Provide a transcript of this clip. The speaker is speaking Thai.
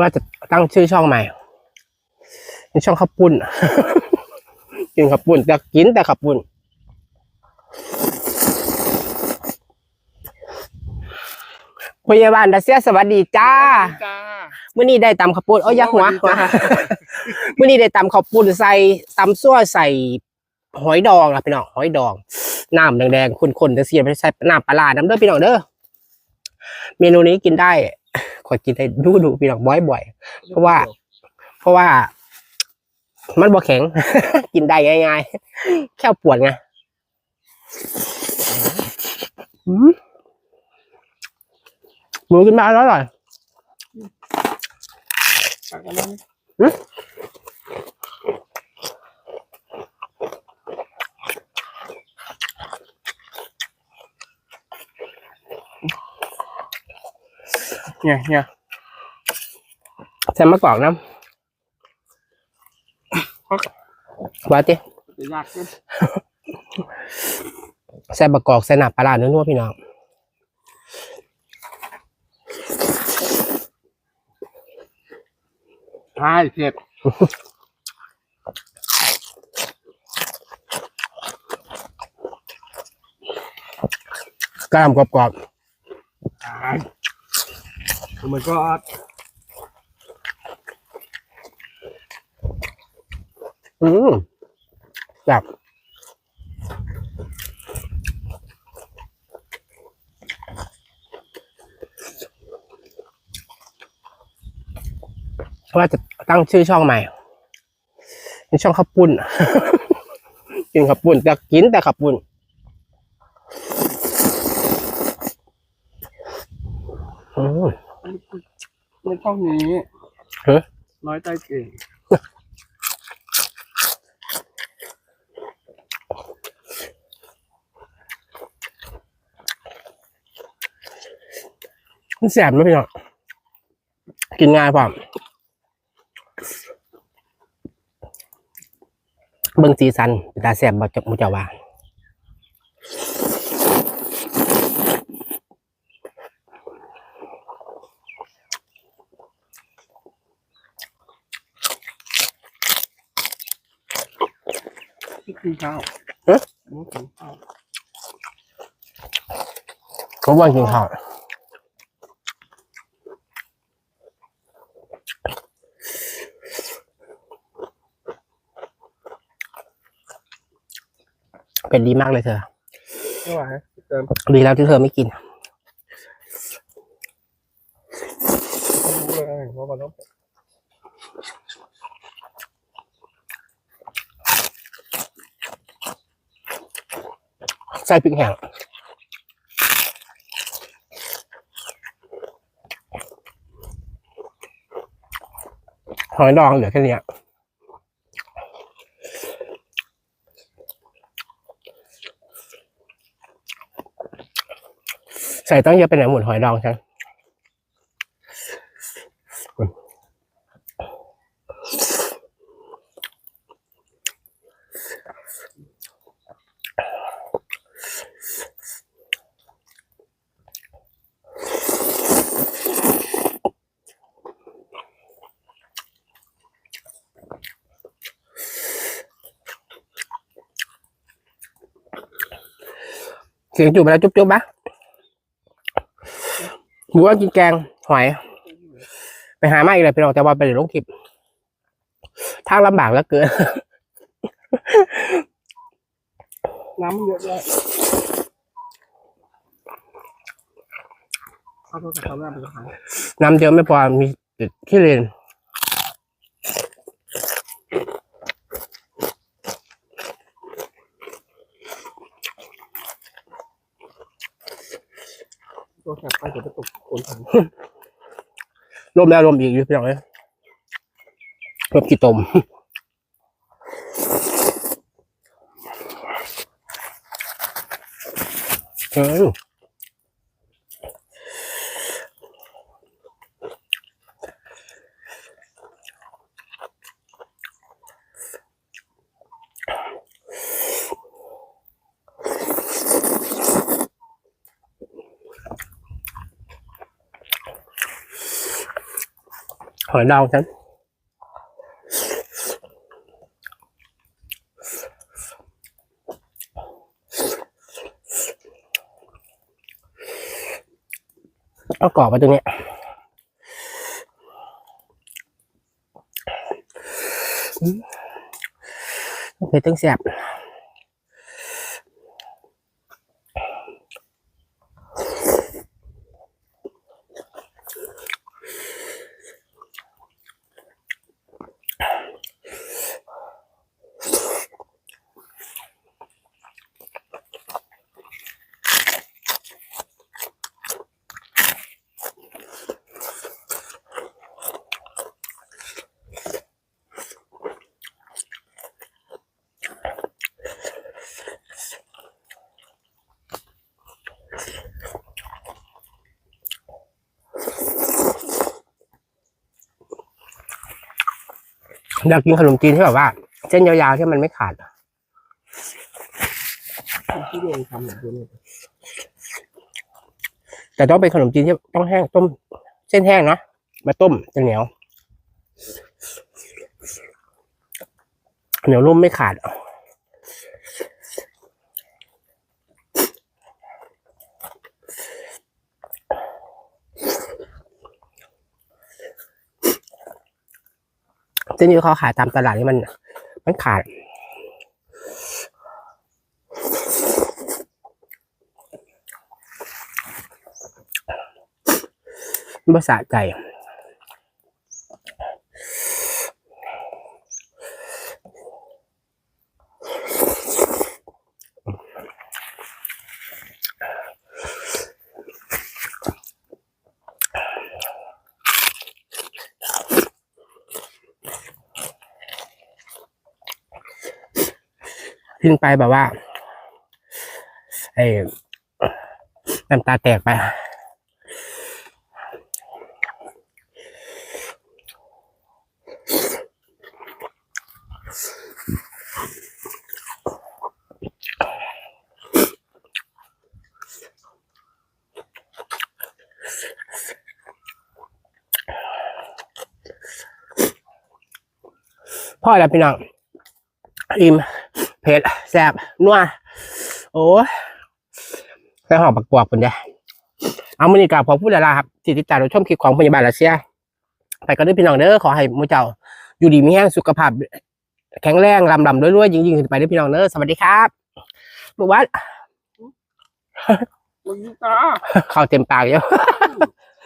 ว่าจะตั้งชื่อช่องใหม่เป็นช่องขับปุ่นกินขับปุ่นแต่กินแต่ขับปุ่นพยาบาลดัสเซียสวัสดีจ้าจ้ามื่อนี้ได้ตำข้าวปุ้นโอ้ยอยักหัวสวัสดีจ้ามื่อนี้ได้ตำข้าวปุ้นใส่ตำซั่วใส่หอยดองนะพี่น้องหอยดองน้ำแดงๆข้นๆจะเสียไปใส่น้ำปลาร้าน้ำเด้อพี่น้องเด้อเมนูนี้กินได้ ขอกินได้ดูดูๆพี่น้องบ่อยๆ เพราะว่า เพราะว่า มันบ่แข็ง กินได้ง่ายๆ แค่ปวดไงอืมหมูกินมาอร่อยตักอันนั้น หือ เนี่ยเนี่ยใส่มะกอกน้ำว่าติจะยากขึ้นใส่มะกอกใส่หนับปลาร้านัวๆพี่น้องใช่เผ็ดกล้ามกรอบใช่ มันก็ๆอืมจับว่าจะตั้งชื่อช่องใหม่เป็นช่องขับปุ่น กินขับปุ่นแต่กินแต่ขับปุ่นอืม ไม่ต้องนี้เฮ้ยน้อยใจเก่งมันแสบไหมพี่น้องกินง่ายเปล่ะเบิ่งสีสันเป็นตาแสบบ่จกมุจาวา ที่กินข้าวเอ๊ะนี่กินข้าวเขาว่ากินข้าวเป็นดีมากเลยเธอไม่ไหวเติมดีแล้วที่เธอไม่กินไม่รู้เลยว่ามันต้อง ใส่พริกแห้งหอยดองเหลือแค่นี้ใส่ต้องเยอะไปไหนหมดหอยดองใช่ เสียงจูบไปแล้วจุ๊บจุ๊บปะหมูว่ากินแกงหอย ไปหามาอีกเลยพี่น้องแต่ว่าไปเดี๋ยวลงคลิปทางลำบากแล้วเกิน น้ำเยอะด้วยข้าวโพดกับข้าวหน้าเป็นขายน้ำเยอะไม่พอมีติดขี้เลน ตัวแสบไปเดี๋ยวจะตกโคนถังรวมแล้วรวมอีกอยู่พี่น้องเลยรวมกี่ตมเออ อยดองฉันเอากรอบมาตรงนี้อืมเผ็ดตั้งแสบ อยากกินขนมจีนที่แบบว่า เส้นยาวๆที่มันไม่ขาดที่เรียนทำแบบนี้แต่ต้องเป็นขนมจีนที่ต้องแห้งต้ม เส้นแห้งนะมาต้มจะเหนียว เหนียวรุ่มไม่ขาด เส้นที่เขาขายตามตลาดนี่มัน มันขาดภาษาใจ ขึ้นไปแบบว่าไอ้น้ำตาแตกไป พ่อแล้วพี่น้องอิ่ม เผ็ดแซ่บนัวโอ้ยแค่หอมปักกวากคนเดียวเอามือนี้กลับขอพูดแล้วล่ะครับที่ติดตามรับชมคลิปของพยาบาลรัสเซีย ไปกันด้วยพี่น้องเด้อขอให้หมูเจ้า อยู่ดีมีแห้งสุขภาพ แข็งแรงลำลำรวยๆยิ่งๆขึ้นไปด้วยพี่น้องเด้อสวัสดีครับบุวัดมึงตาเข้าเต็มปากเยอะ